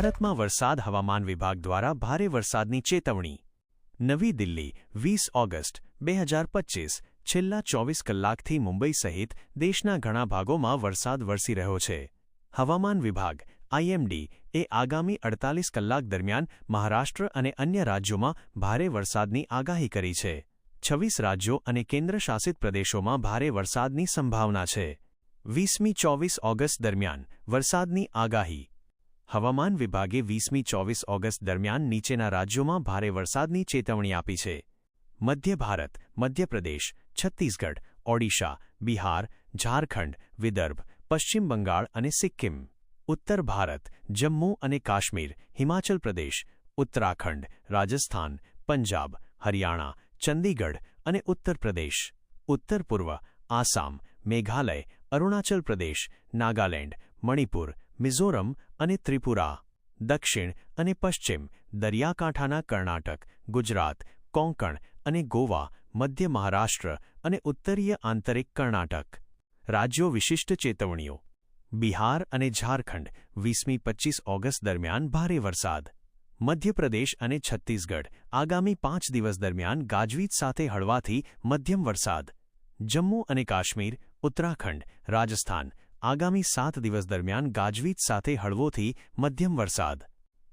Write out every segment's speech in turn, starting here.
ગુજરાતમાં વરસાદ હવામાન વિભાગ દ્વારા ભારે વરસાદની ચેતવણી. નવી દિલ્હી, વીસ ઓગસ્ટ, બે હજાર પચ્ચીસ છેલ્લા ચોવીસ કલાકથી મુંબઈ સહિત દેશના ઘણા ભાગોમાં વરસાદ વરસી રહ્યો છે. હવામાન વિભાગ આઈએમડી એ આગામી અડતાલીસ કલાક દરમિયાન મહારાષ્ટ્ર અને અન્ય રાજ્યોમાં ભારે વરસાદની આગાહી કરી છે. છવ્વીસ રાજ્યો અને કેન્દ્રશાસિત પ્રદેશોમાં ભારે વરસાદની સંભાવના છે. વીસમી ચોવીસ ઓગસ્ટ દરમિયાન વરસાદની આગાહી હવામાન વિભાગે વીસમી ચોવીસ ઓગસ્ટ દરમિયાન નીચેના રાજ્યોમાં ભારે વરસાદની ચેતવણી આપી છે. મધ્ય ભારત, મધ્યપ્રદેશ, છત્તીસગઢ, ઓડિશા, બિહાર, ઝારખંડ, વિદર્ભ, પશ્ચિમ બંગાળ અને સિક્કિમ. ઉત્તર ભારત, જમ્મુ અને કાશ્મીર, હિમાચલ પ્રદેશ, ઉત્તરાખંડ, રાજસ્થાન, પંજાબ, હરિયાણા, ચંદીગઢ અને ઉત્તર પ્રદેશ. ઉત્તર પૂર્વ, આસામ, મેઘાલય, અરુણાચલ પ્રદેશ, નાગાલેન્ડ, મણિપુર મિઝોરમ અને ત્રિપુરા, દક્ષિણ અને પશ્ચિમ, દરિયાકાંઠાના કર્ણાટક, ગુજરાત, કોંકણ અને ગોવા, મધ્ય મહારાષ્ટ્ર અને ઉત્તરીય આંતરિક કર્ણાટક. રાજ્યો વિશિષ્ટ ચેતવણીઓ. બિહાર અને ઝારખંડ, વીસમી પચ્ચીસ ઓગસ્ટ દરમિયાન ભારે વરસાદ. મધ્યપ્રદેશ અને છત્તીસગઢ, આગામી પાંચ દિવસ દરમિયાન ગાજવીજ સાથે હળવાથી મધ્યમ વરસાદ. જમ્મુ અને કાશ્મીર, ઉત્તરાખંડ, રાજસ્થાન આગામી સાત દિવસ દરમિયાન ગાજવીજ સાથે હળવોથી મધ્યમ વરસાદ.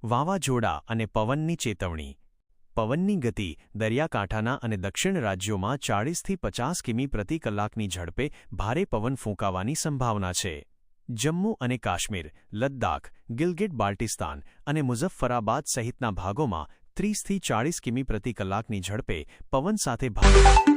વાવાઝોડા અને પવનની ચેતવણી. પવનની ગતિ દરિયાકાંઠાના અને દક્ષિણ રાજ્યોમાં ચાળીસથી પચાસ કિમી પ્રતિ કલાકની ઝડપે ભારે પવન ફૂંકાવાની સંભાવના છે. જમ્મુ અને કાશ્મીર, લદ્દાખ, ગિલગિટ, બાલ્ટિસ્તાન અને મુઝફ્ફરાબાદ સહિતના ભાગોમાં ત્રીસથી ચાળીસ કિમી પ્રતિ કલાકની ઝડપે પવન સાથે ભારે